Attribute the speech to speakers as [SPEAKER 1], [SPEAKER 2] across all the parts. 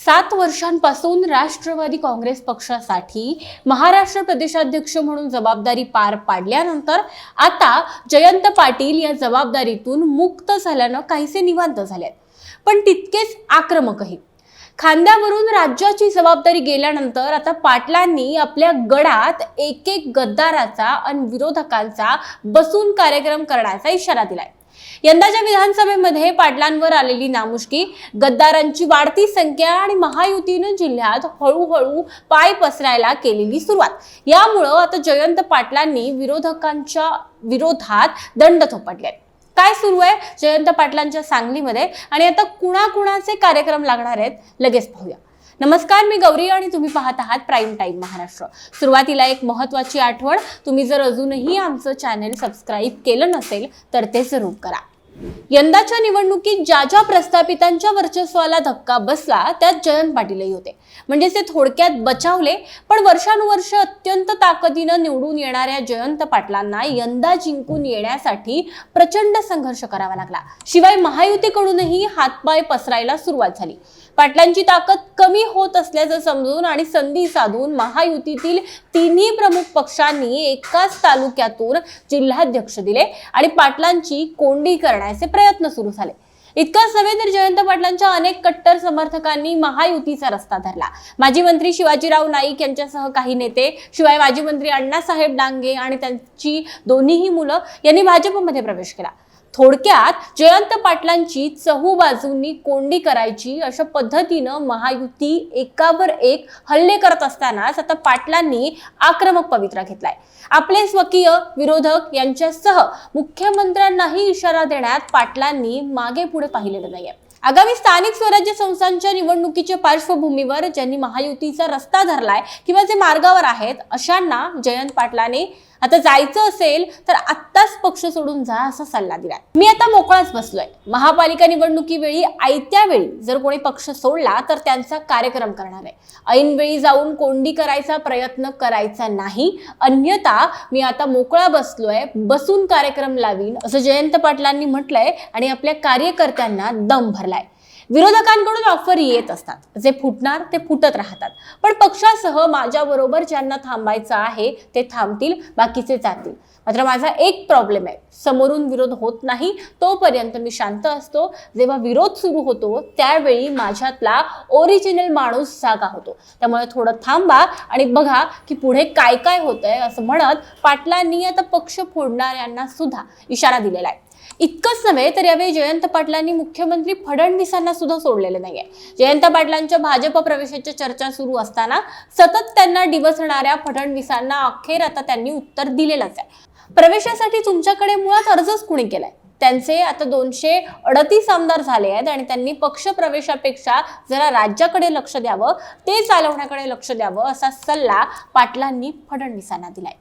[SPEAKER 1] सात वर्षांपासून राष्ट्रवादी काँग्रेस पक्षासाठी महाराष्ट्र प्रदेशाध्यक्ष म्हणून जबाबदारी पार पाडल्यानंतर आता जयंत पाटील या जबाबदारीतून मुक्त झाल्यानं काहीसे निवांत झाले पण तितकेच आक्रमकही. खांद्यावरून राज्याची जबाबदारी गेल्यानंतर आता पाटलांनी आपल्या गडात एक एक गद्दाराचा आणि विरोधकांचा बसून कार्यक्रम करण्याचा इशारा दिलाय. यंदाच्या विधानसभेमध्ये पाटलांवर आलेली नामुष्की गद्दारांची वाढती संख्या आणि महायुतीनं जिल्ह्यात हळूहळू पाय पसरायला केलेली सुरुवात. यामुळं आता जयंत पाटलांनी विरोधकांच्या विरोधात दंड थोपटले. काय सुरू आहे? जयंत पाटलांच्या सांगलीमध्ये. आणि आता कुणाकुणाचे कार्यक्रम लागणार आहेत? लगेच पाहूया. नमस्कार मी गौरी आणि तुम्ही पाहत आहात प्राईम टाईम महाराष्ट्र. सुरुवातीला एक महत्वाची आठवण तुम्ही जर अजूनही आमचं चॅनल सबस्क्राईब केलं नसेल तर ते जरूर करा. यंदाच्या निवडणुकीत ज्या ज्या प्रस्थापितांच्या वर्चस्वाला धक्का बसला त्यात जयंत पाटीलही होते. म्हणजे ते थोडक्यात बचावले पण वर्षानुवर्ष अत्यंत ताकदीनं निवडून येणाऱ्या जयंत पाटलांना यंदा जिंकून येण्यासाठी प्रचंड संघर्ष करावा लागला. शिवाय महायुतीकडूनही हातपाय पसरायला सुरुवात झाली. पाटलांची ताकद कमी होत असल्याचं समजून आणि संधी साधून महायुतीतील तिन्ही प्रमुख पक्षांनी एकाच तालुक्यातून जिल्हाध्यक्ष दिले आणि पाटलांची कोंडी करण्याचे प्रयत्न सुरू झाले. इतकंच नव्हे तर जयंत पाटलांच्या अनेक कट्टर समर्थकांनी महायुतीचा रस्ता धरला. माजी मंत्री शिवाजीराव नाईक यांच्यासह काही नेते शिवाय माजी मंत्री अण्णासाहेब डांगे आणि त्यांची दोन्हीही मुलं यांनी भाजपमध्ये प्रवेश केला. थोडक्यात जयंत पाटलांची चहू बाजूंनी कोंडी करायची अशा पद्धतीनं महायुती एकावर एक हल्ले करत असतानाच आता पाटलांनी आक्रमक पवित्रा घेतलाय. आपले स्वकीय विरोधक यांच्यासह मुख्यमंत्र्यांनाही इशारा देण्यात पाटलांनी मागे पुढे पाहिलेलं नाहीये. आगामी स्थानिक स्वराज्य संस्थांच्या निवडणुकीच्या पार्श्वभूमीवर ज्यांनी महायुतीचा रस्ता धरलाय किंवा जे मार्गावर आहेत अशांना जयंत पाटलाने आता जायचं असेल तर आत्ताच पक्ष सोडून जा असा सल्ला दिलाय. मी आता मोकळाच बसलोय. महापालिका निवडणुकीवेळी आयत्या वेळी जर कोणी पक्ष सोडला तर त्यांचा कार्यक्रम करणार आहे. ऐनवेळी जाऊन कोंडी करायचा प्रयत्न करायचा नाही. अन्यथा मी आता मोकळा बसलोय बसून कार्यक्रम लावीन असं जयंत पाटलांनी म्हटलंय आणि आपल्या कार्यकर्त्यांना दम भरलाय. विरोधकांकडून ऑफर येत असतात. जे फुटणार ते फुटत राहतात. पण पक्षासह माझ्याबरोबर ज्यांना थांबायचं आहे ते थांबतील बाकीचे जातील. मात्र माझा एक प्रॉब्लेम आहे. समोरून विरोध होत नाही तोपर्यंत मी शांत असतो. जेव्हा विरोध सुरू होतो त्यावेळी माझ्यातला ओरिजिनल माणूस जागा होतो. त्यामुळे थोडं थांबा आणि बघा की पुढे काय काय होतंय असं म्हणत पाटलांनी आता पक्ष फोडणाऱ्यांना सुद्धा इशारा दिलेला आहे. इतकंच नव्हे तर यावेळी जयंत पाटलांनी मुख्यमंत्री फडणवीसांना सुद्धा सोडलेलं नाहीये. जयंत पाटलांच्या भाजप प्रवेशाच्या चर्चा सुरू असताना सतत त्यांना डिवसणाऱ्या फडणवीसांना अखेर आता त्यांनी उत्तर दिलेलंच आहे. प्रवेशासाठी तुमच्याकडे मुळात अर्जच कुणी केलाय? त्यांचे आता दोनशे अडतीस आमदार झाले आहेत आणि त्यांनी पक्ष प्रवेशापेक्षा जरा राज्याकडे लक्ष द्यावं ते चालवण्याकडे लक्ष द्यावं असा सल्ला पाटलांनी फडणवीसांना दिलाय.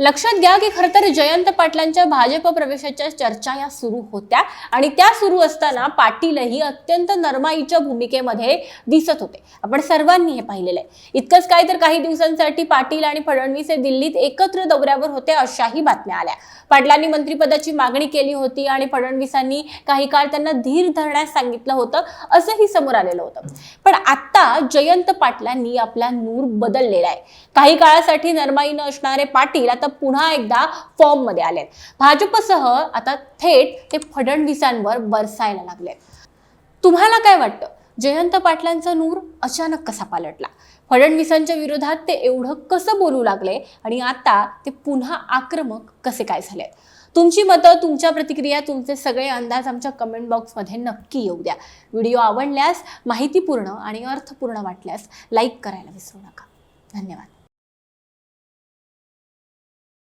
[SPEAKER 1] लक्षात घ्या की खरं तर जयंत पाटलांच्या भाजप प्रवेशाच्या चर्चा या सुरू होत्या आणि त्या सुरू असताना पाटीलही अत्यंत नरमाईच्या भूमिकेमध्ये दिसत होते. आपण सर्वांनी हे पाहिलेलं आहे. इतकंच काय तर काही दिवसांसाठी पाटील आणि फडणवीस हे दिल्लीत एकत्र दौऱ्यावर होते अशाही बातम्या आल्या. पाटलांनी मंत्रिपदाची मागणी केली होती आणि फडणवीसांनी काही काळ त्यांना धीर धरण्यास सांगितलं होतं असंही समोर आलेलं होतं. पण आता जयंत पाटलांनी आपला नूर बदललेला आहे. काही काळासाठी नरमाईनं असणारे पाटील आता पुन्हा एकदा फॉर्ममध्ये आले भाजपसह आता थेट ते फडणवीसांवर बरसायला लागले तुम्हाला काय वाटतं? जयंत पाटलांचा नूर अचानक कसा पालटला? फडणवीसांच्या विरोधात ते एवढं कसं बोलू लागले? आणि आता ते पुन्हा आक्रमक कसे काय झाले? तुमची मतं तुमच्या प्रतिक्रिया तुमचे सगळे अंदाज आमच्या कमेंट बॉक्समध्ये नक्की येऊ द्या. व्हिडिओ आवडल्यास माहितीपूर्ण आणि अर्थपूर्ण वाटल्यास लाईक करायला विसरू नका. धन्यवाद.